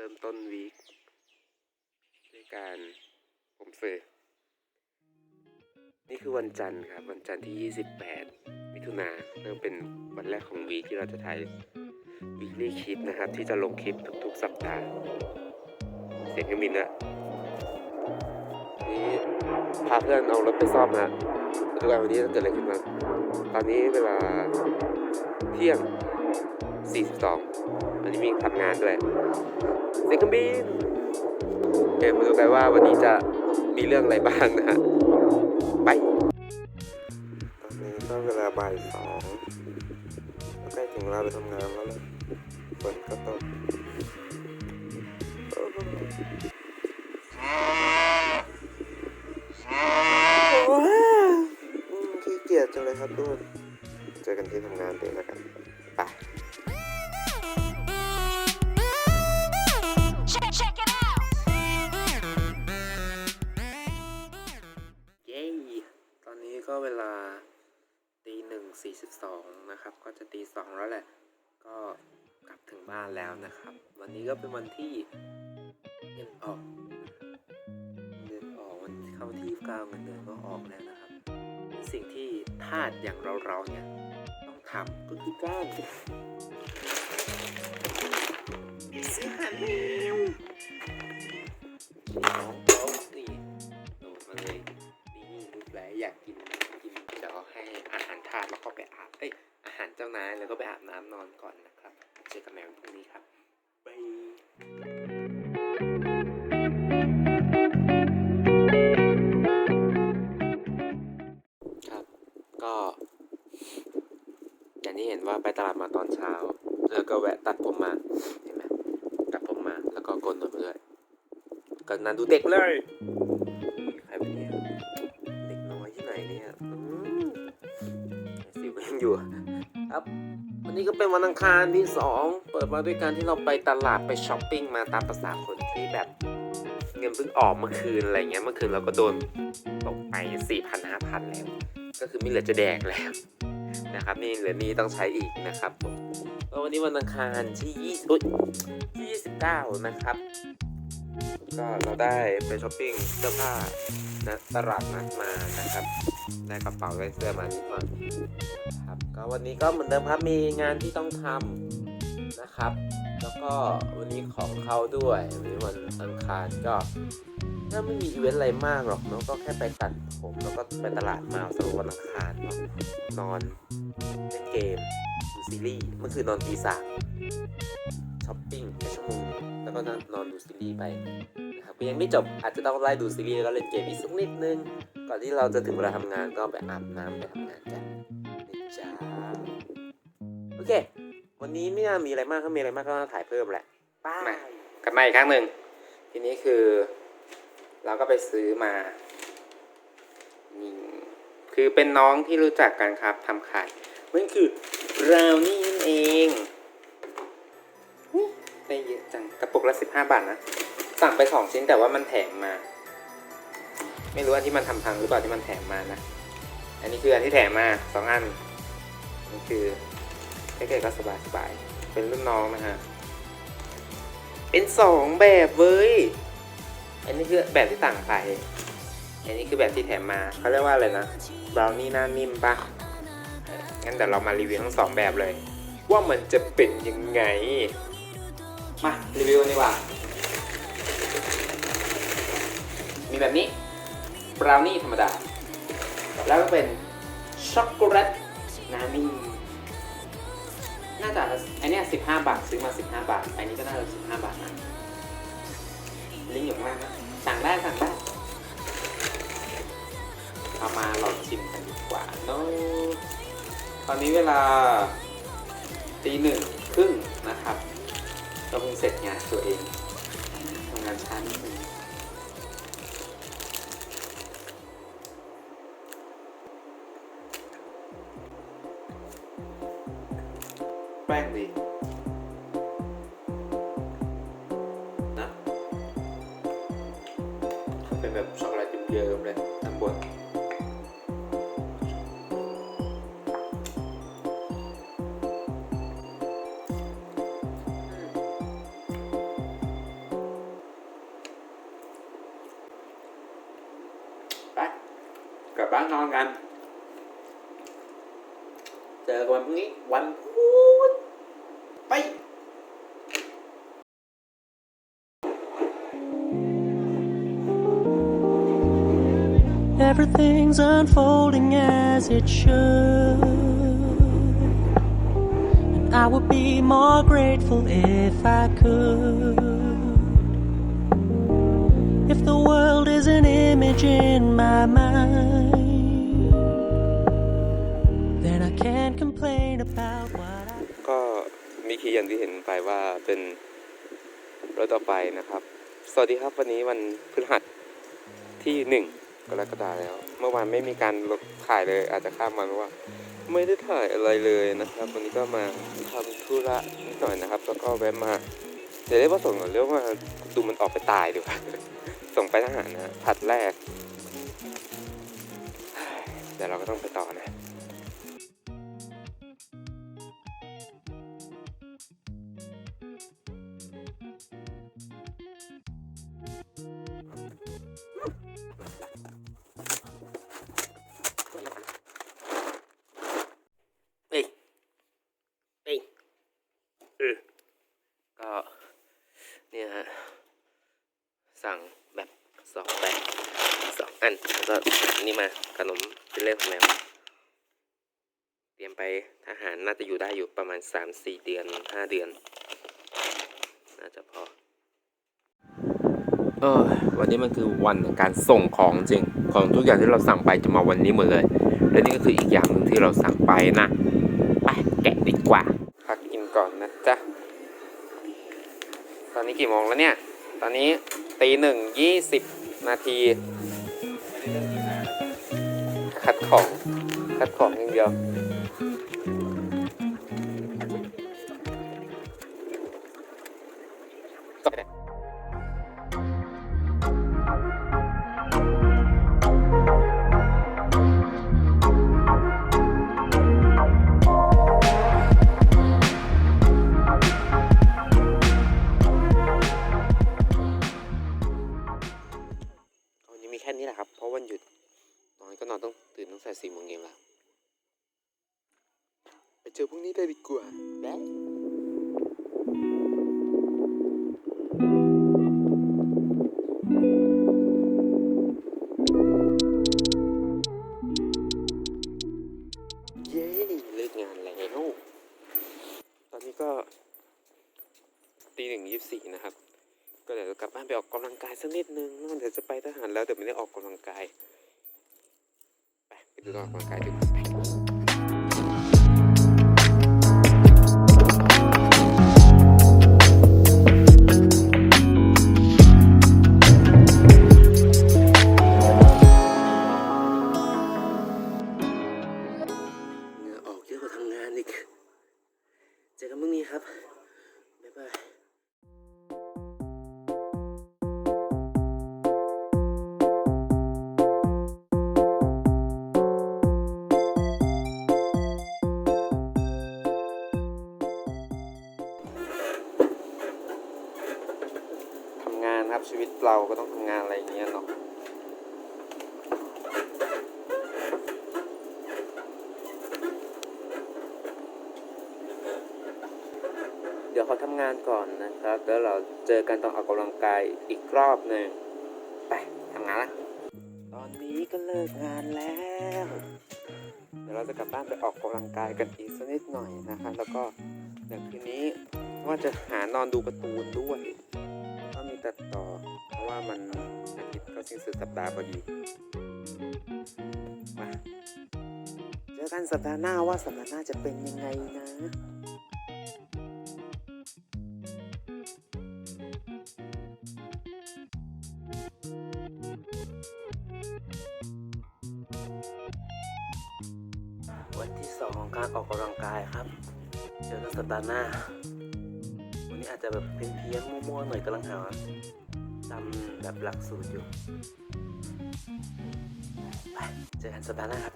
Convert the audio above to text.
ริ่มต้นวีคด้วยการผมสื่อนี่คือวันจันทร์ครับ วันจันทร์ที่ 28 มิถุนาเริ่มเป็นวันแรกของวีคที่เราจะถ่ายวีคลี่คลิปนะครับ ที่จะลงคลิปทุกๆ สัปดาห์ เสียงเครื่องบินนะนี่พาเพื่อนเอารถไปซ่อมนะมาดูกันวันนี้จะเกิดอะไรขึ้นมางตอนนี้เวลาเที่ยง 42 อันนี้มีทำงานด้วยเสียงเครื่องบินเดี๋ยวมาดูกันว่าวันนี้จะมีเรื่องอะไรบ้างนะฮะไปตอนนี้ก็เวลาบ่ายสองใกล้ถึงเวลาไปทำงานแล้วเลยฝนก็ตก 42 นะครับ ก็จะตี 2 แล้วแหละ ก็กลับถึงบ้านแล้วนะครับ วันนี้ก็เป็นวันที่เงินออกเงินออกวันเข้าที่9เงินเดือนก็ออกแล้วนะครับ สิ่งที่ทาสอย่างเราเราเนี่ยต้องทำก็คือการซื้อหาแมวาหารทานแล้วก็ไปอาบเอ้ยอาหารเจ้านายแล้วก็ไปอาบน้ำนอนก่อนนะครับเจอกันแมวพรุ่งนี้ครับบายครับก็อย่างที่เห็นว่าไปตลาดมาตอนเช้า แล้วก็แวะตัดผมมา เห็นไหมตัดผมมา แล้วก็โกนหนวดมาด้วยก็นั่นดูเด็กเลย อยู่ ครับ วันนี้ก็เป็นวันอังคารที่สองเปิดมาด้วยการที่เราไปตลาดไปช้อปปิ้งมาตามภาษาคนที่แบบเงินเพิ่งออกเมื่อคืนอะไรเงี้ยเมื่อคืนเราก็โดนตกไปสี่พันห้าพันแล้ว ก็คือไม่เหลือจะแดกแล้วนะครับนี่เหลือนี้ต้องใช้อีกนะครับวันนี้วันอังคารที่ยี่อุ๊ยที่ยี่สิบเก้านะครับก็เราได้ไปช้อปปิ้งเสื้อผ้านะตลาดนัดมานะครับ ได้กระเป๋าได้เสื้อมานิดหน่อยครับก็วันนี้ก็เหมือนเดิมครับมีงานที่ต้องทำนะครับ แล้วก็วันนี้ของเข้าด้วยวันนี้วันอังคารก็ถ้าไม่มีอีเวนต์อะไรมากหรอกเนาะก็แค่ไปตัดผมแล้วก็ไปตลาดมาสำหรับวันอังคารเนาะนอนเล่นเกมดูซีรีส์เมื่อคืนนอนตีสามช้อปปิ้งแค่ชั่วโมง แล้วก็นอนดูซีรีส์ไปนะครับยังไม่จบอาจจะต้องไล่ดูซีรีส์แล้วก็เล่นเกมอีกสักนิดนึง ก่อนที่เราจะถึงเวลาทำงานก็ไปอาบน้ำไปทำงานกันนะจ๊ะโอเค วันนี้ไม่น่ามีอะไรมากถ้ามีอะไรมากก็ถ่ายเพิ่มแหละป้ากลับมาอีกครั้งหนึ่งทีนี้คือ เราก็ไปซื้อมานี่คือเป็นน้องที่รู้จักกันครับทำขายมันคือราวนี่นั่นเอง ละสิบห้าบาทนะ สั่งไปสองชิ้นแต่ว่ามันแถมมา ไม่รู้อันที่มันทำพังหรือเปล่าที่มันแถมมานะ อันนี้คืออันที่แถมมาสองอันนี่คือใกล้ๆก็สบายสบายๆเป็นรุ่นน้องนะฮะ เป็นสองแบบเว้ย อันนี้คือแบบที่ต่างไป อันนี้คือแบบที่แถมมาเขาเรียกว่าอะไรนะบราวนี่หน้านิ่มปะงั้นเดี๋ยวเรามารีวิวทั้งสองแบบเลย ว่ามันจะเป็นยังไง มารีวิวกันดีกว่า มีแบบนี้บราวนี่ธรรมดา แล้วก็เป็นช็อกโกแลตนานี่น่าจะอันเนี้ย15บาท ซื้อมา15บาท อันนี้ก็น่าจะ15บาทนะลิงก์อยู่ข้างล่างนะสั่งได้สั่งได้เอามาลองชิมกันดีกว่าเนอะตอนนี้เวลาตีหนึ่งครึ่งนะครับ ก็เพิ่งเสร็จงานตัวเองทำงานช้านิดนึงแป้งดีนะเป็นแบบช็อกโกแลตเยิ้มๆเลยข้างบนานอนกันเจอกันวันพรุ่งนี้วันพุธไป Everything's unfolding as it should. And I would be more grateful if I could. If the world is an image in my mind, ก็มีคีย์อย่างที่เห็นไปว่าเป็นรถต่อไปนะครับ สวัสดีครับวันนี้วันพฤหัสที่หนึ่งกรกฎาแล้ว เมื่อวานไม่มีการลดถ่ายเลย อาจจะข้ามวันเพราว่า ไม่ได้ถ่ายอะไรเลยนะครับ วันนี้ก็มาทำธุระนิดหน่อยนะครับ แล้วก็แวะมาเดี๋ยวได้ว่าส่งก่อนเรื่องว่าดูมันออกไปตายดีกว่าส่งไปทหารนะผัดแรกเดี๋ยวเราก็ต้องไปต่อนะ ก็อันนี่มาขนมเป็นเล่ของแมวเตรียมไปทหารน่าจะอยู่ได้อยู่ประมาณสามสี่เดือนห้าเดือน น่าจะพอเออวันนี้มันคือวันแห่งการส่งของจริง ของทุกอย่างที่เราสั่งไปจะมาวันนี้หมดเลย และนี่ก็คืออีกอย่างหนึ่งที่เราสั่งไปนะ ไปแกะดีกว่า พักกินก่อนนะจ๊ะ ตอนนี้กี่โมงแล้วเนี่ย ตอนนี้ตีหนึ่งยี่สิบนาที คัดของ คัดของอย่างเดียววันนี้มีแค่นี้แหละครับ เพราะวันหยุด อนก็นอนต้องตื่นตั้งแต่สี่โมงเย็นแล้วไปเจอพรุ่งนี้ได้ดีกว่าแบ๊เย้เลิกงานแล้วตอนนี้ก็ตีหนึ่งยี่สิบสี่นะครับ ก็เดี๋ยวจะกลับบ้านไปออกกำลังกายสักนิดนึงแล้วเดี๋ยวจะไปทหารแล้วแต่ไม่ได้ออกกำลังกายไปไปดูตอนออกกำลังกาย ดีกว่าไวิตเราก็ต้องทำงานอะไรอย่างเงี้ยเนาะเดี๋ยวเขาทำงานก่อนนะครับ แล้วเราเจอกันตอนออกกำลังกายอีกรอบหนึ่งไปทำงานละตอนนี้ก็เลิกงานแล้ว เดี๋ยวเราจะกลับบ้านไปออกกำลังกายกันอีกสักนิดหน่อยนะครับแล้วก็เดี๋ยวคืนนี้ว่าจะหานอนดูการ์ตูนด้วย อาทิตย์ก็สิ้นสุดสัปดาห์พอดี มา เจอกันสัปดาห์หน้าว่าสัปดาห์หน้าจะเป็นยังไงนะวันที่สองของการออกกำลังกายครับ เจอกันสัปดาห์หน้า วันนี้อาจจะแบบเพี้ยนเพี้ยนๆมั่วๆหน่อยกำลังหา จำแบบหลักสูตรอยู่ ไป เจอกันสัปดาห์หน้าครับ